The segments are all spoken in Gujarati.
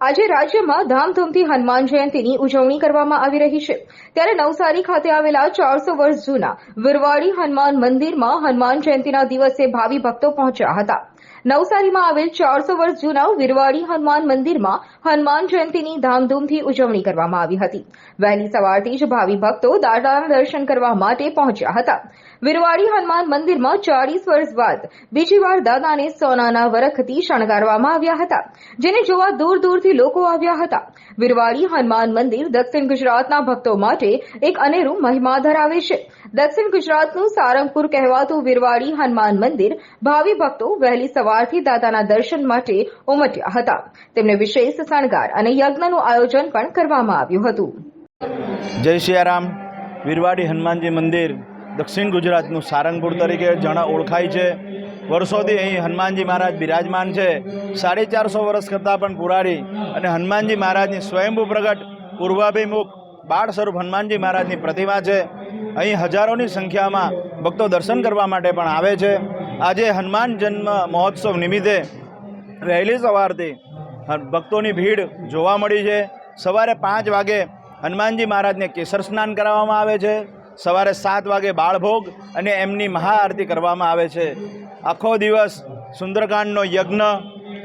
આજે રાજ્યમાં ધામધૂમથી હનુમાન જયંતીની ઉજવણી કરવામાં આવી રહી છે. ત્યારે નવસારી ખાતે આવેલા ચારસો વર્ષ જૂના વિરવાડી હનુમાન મંદિરમાં હનુમાન જયંતીના દિવસે ભાવિ ભક્તો પહોંચ્યા હતા. નવસારીમાં આવેલ ચારસો વર્ષ જૂના વિરવાડી હનુમાન મંદિરમાં હનુમાન જયંતીની ધામધૂમથી ઉજવણી કરવામાં આવી હતી. વહેલી સવારથી જ ભાવિ ભક્તો દાદાના દર્શન કરવા માટે પહોંચ્યા હતા. વિરવાડી હનુમાન મંદિરમાં ચાલીસ વર્ષ બાદ બીજી દાદાને સોનાના વરખથી શણગારવામાં આવ્યા હતા, જેને જોવા દૂર દૂરથી લોકો આવ્યા હતા. વિરવાડી હનુમાન મંદિર દક્ષિણ ગુજરાતના ભક્તો માટે એક અનેરું મહિમા ધરાવે છે. દક્ષિણ ગુજરાતનું સારંગપુર કહેવાતું વિરવાડી હનુમાન મંદિર ભાવિ ભક્તો વહેલી સવારથી દાદાના દર્શન માટે ઉમટ્યા હતા. તેમને વિશેષ શણગાર અને યજ્ઞનું આયોજન પણ કરવામાં આવ્યું હતું. જય સિયારામ વીરવાડી હનુમાનજી મંદિર દક્ષિણ ગુજરાતનું સારંગપુર તરીકે જણા ઓળખાય છે. વર્ષોથી અહીં હનુમાનજી મહારાજ બિરાજમાન છે. સાડી ચારસો વર્ષ કરતાં પણ પુરારી અને હનુમાનજી મહારાજની સ્વયંભૂ પ્રગટ પૂર્વાભિમુખ બાળ સ્વરૂપ હનુમાનજી મહારાજની પ્રતિમા છે. અહીં હજારોની સંખ્યામાં ભક્તો દર્શન કરવા માટે પણ આવે છે. આજે હનુમાન જન્મ મહોત્સવ નિમિત્તે વહેલી સવારથી ભક્તોની ભીડ જોવા મળી છે. સવારે પાંચ વાગે હનુમાનજી મહારાજને કેસર સ્નાન કરાવવામાં આવે છે. સવારે સાત વાગે બાળભોગ અને એમની મહાઆરતી કરવામાં આવે છે. આખો દિવસ સુંદરકાંડનો યજ્ઞ,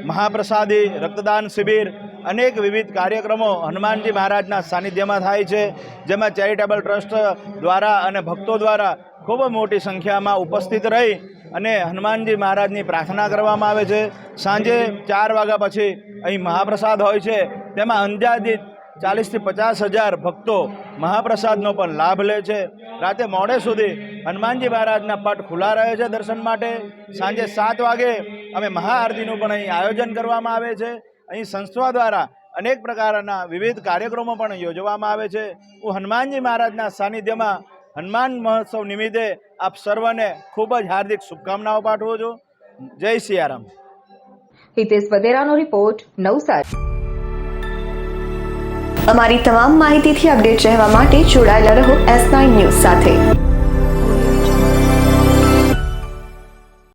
મહાપ્રસાદી, રક્તદાન શિબિર, અનેક વિવિધ કાર્યક્રમો હનુમાનજી મહારાજના સાનિધ્યમાં થાય છે. જેમાં ચેરિટેબલ ટ્રસ્ટ દ્વારા અને ભક્તો દ્વારા ખૂબ મોટી સંખ્યામાં ઉપસ્થિત રહી અને હનુમાનજી મહારાજની પ્રાર્થના કરવામાં આવે છે. સાંજે ચાર વાગ્યા પછી અહીં મહાપ્રસાદ હોય છે. તેમાં અંદાજિત ચાલીસથી પચાસ હજાર ભક્તો મહાપ્રસાદનો પણ લાભ લે છે. રાતે મોડે સુધી હનુમાનજી મહારાજના પટ ખુલ્લા રહે છે દર્શન માટે. સાંજે સાત વાગે અમે મહાઆરતીનું પણ અહીં આયોજન કરવામાં આવે છે. અહીં સંસ્થા દ્વારા અનેક પ્રકારના વિવિધ કાર્યક્રમો પણ યોજવામાં આવે છે. હું હનુમાનજી મહારાજના સાનિધ્યમાં હનુમાન મહોત્સવ નિમિત્તે આપ સર્વને ખૂબ જ હાર્દિક શુભકામનાઓ પાઠવું છું. જય સિયારામ. હિતેશ વધેરાનો રિપોર્ટ, નવસારી. અમારી તમામ માહિતીથી અપડેટ રહેવા માટે જોડાયેલા રહો એસ નાઇન ન્યૂઝ સાથે.